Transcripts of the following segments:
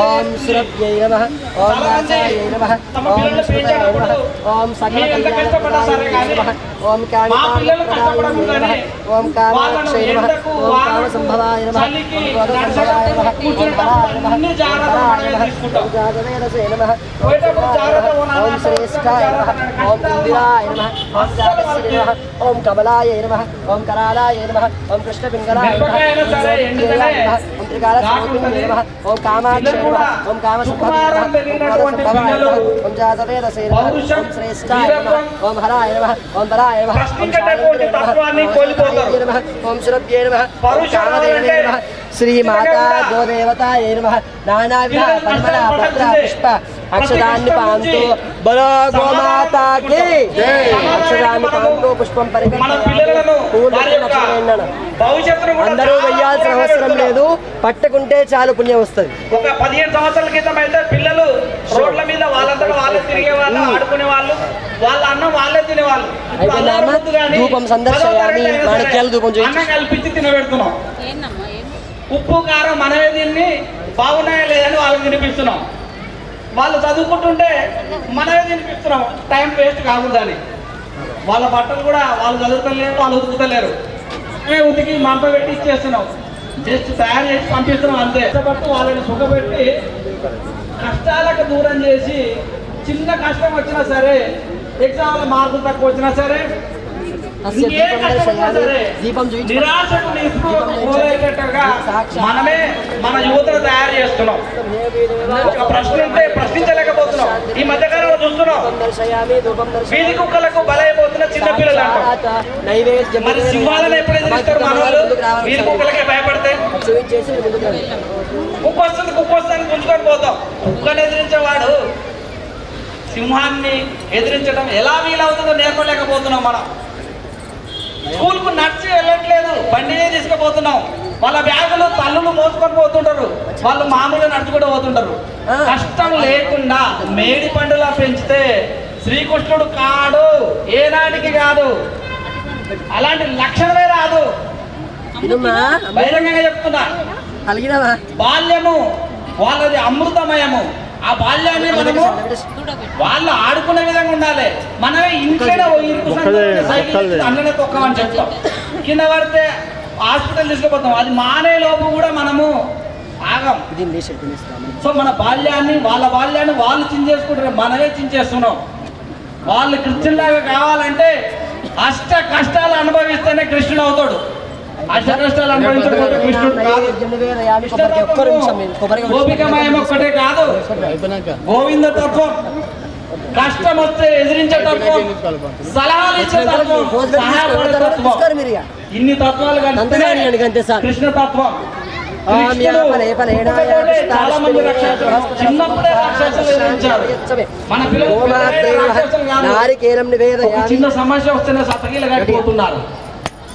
ఓం? సురభ్యై నమ ఓం నాసాయై నమ ఓం స్మృతయై నమ ఓం సకల కానీ నమ ఓం మా పిల్లలు కష్టపడకూడదని ఓం వాళ్ళను కామాక్షై నమ ఓం కామసంభవాయ నమ ఓం క్రోధసంభవాయ నమ ఓం హరాయ నమ ఓం మనమే నమ. ఓం నమ శ్రేష్ఠాయ నమ ఓం ఇందిరాయ నమ ఓం జాతస్య నమ ఓం కమలాయ నమ నమ కృష్ణపింగళాయ నమ ఓం నమ ఓం కామాక్షై ఓం తెలియనటువంటి ఓం జాతవేదసే ఓం శ్రేష్ఠాయ ఓం హరాయ నమ. ఓం బలాయ నమ. ఓం శాంతయే నమ. ఓం కామదేవే నమ. శ్రీ మాతా గోదేవతాయ నమ. నానావిధ పరిమళ పత్ర పుష్ప. అక్షరాన్ని పాంతు. బలో గోమాతాకి అక్షరాన్ని పాంతు పుష్పం పిల్లలను పూలు నక్షత్రం కూడా అందరూ వెయ్యాల్సిన అవసరం. లేదు. పట్టుకుంటే చాలు పుణ్యం వస్తుంది. ఒక పదిహేను సంవత్సరాల క్రితం అయితే పిల్లలు రోడ్ల మీద వాళ్ళంతటా వాళ్ళే తిరిగే వాళ్ళు ఆడుకునే వాళ్ళు వాళ్ళ అన్నం వాళ్ళే తినేవాళ్ళు. ధూపం సరే మాణిక్యాల ధూపం. అన్నం కల్పించి తినబెడుతున్నాం. ఉప్పు కారం మనమే తిని బాగున్నాయా లేదని వాళ్ళకి తినిపిస్తున్నాం. వాళ్ళు చదువుకుంటుంటే మనమే తినిపిస్తున్నాం. టైం వేస్ట్ కాకూడదని. వాళ్ళ బట్టలు కూడా వాళ్ళు చదువుతలేరు వాళ్ళు ఉతుకుతలేరు. ఉతికి మంట పెట్టి ఇచ్చేస్తున్నాం. జస్ట్ తయారు చేసి పంపిస్తున్నాం అంతే. కష్టపడుతూ వాళ్ళని సుఖపెట్టి కష్టాలకు దూరం చేసి చిన్న కష్టం వచ్చినా సరే ఎగ్జామ్లో మార్కులు తక్కువ వచ్చినా సరే దీపం మనమే మన యువతను తయారు చేస్తున్నాం. ఒక ప్రశ్న ఉంటే ప్రశ్నించలేకపోతున్నాం. ఈ మధ్య కాలంలో చూస్తున్నాం. వీధి కుక్కలకు బలైపోతున్న చిన్న పిల్లలు అంటాం. సాక్షాత్ నైవేద్యం మరి సింహాలను ఎప్పుడు ఎదిరిస్తారు మన వాళ్ళు వీధి కుక్కలకే భయపడితే. కుక్క వస్తుంది కుక్క వస్తుంది గుంజుకొని పోతాం. కుక్కను ఎదిరించేవాడు సింహాన్ని ఎదిరించడం ఎలా వీలవుతుందో నేర్పలేకపోతున్నాం మనం. స్కూల్కు నడిచి వెళ్ళట్లేదు. బండినే తీసుకుపోతున్నాం. వాళ్ళ బ్యాగులు తల్లులు మోసుకొని పోతుంటారు. వాళ్ళు మామూలుగా నడుచుకుంటూ పోతుంటారు. కష్టం లేకుండా మేడి పండులా పెంచితే శ్రీకృష్ణుడు కాడు. ఏనాటికి కాదు. అలాంటి లక్షణమే రాదు. బహిరంగంగా చెప్తున్నా. బాల్యము వాళ్ళది అమృతమయము. ఆ బాల్యాన్ని మనము వాళ్ళు ఆడుకునే విధంగా ఉండాలి. మనమే ఇంట్లోనే సందులోనే సైకిల్ అన్ననే తొక్కమని చెప్తాం. కింద పడితే హాస్పిటల్ తీసుకుపోతాం. అది మానే లోపు కూడా మనము ఆగం. సో మన బాల్యాన్ని వాళ్ళ బాల్యాన్ని వాళ్ళు చించేసుకుంటారు. మనమే చించేస్తున్నాం. వాళ్ళు కృష్ణులాగా కావాలంటే అష్ట కష్టాలు అనుభవిస్తేనే కృష్ణుడు అవుతాడు. కృష్ణుడు కాదు. గోపికమయం ఒక్కటే కాదు. గోవింద తత్వం కష్టం వస్తే ఎదిరించే తత్వం సలహాలు ఇచ్చే తత్వం సహాయపడే. ఇన్ని తత్వాలు కృష్ణ తత్వం. చాలా మంది చిన్నప్పుడే మన పిల్లలు చిన్న సమస్య వస్తేనే సతకీలు కట్టిపోతున్నారు.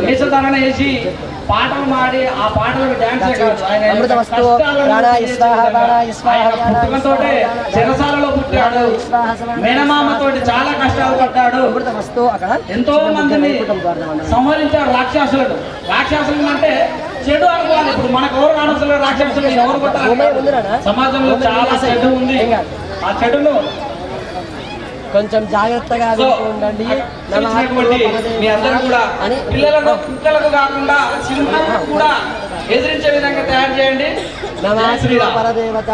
వేషధారణ వేసి పాటలు మాడి ఆ పాటలకు డాన్స్ పుట్టుకతోటే చెరసాలలో పుట్టాడు. మేనమామతోటి చాలా కష్టాలు పడ్డాడు. ఎంతో మందిని సంహరించాడు రాక్షసులను. రాక్షసులు అంటే చెడు అనుకోవాలి ఇప్పుడు మనకు ఎవరు కానవసరం రాక్షసులు ఎవరు ఉందిరా సమాజంలో చాలా చెడు ఉంది. ఆ చెడును కొంచెం జాగ్రత్తగా ఉండండి. మీ అందరూ కూడా అని పిల్లలకు కుక్కలకు కాకుండా కూడా ఎదిరించే విధంగా తయారు చేయండి. శ్రీరామ్. పరదేవత.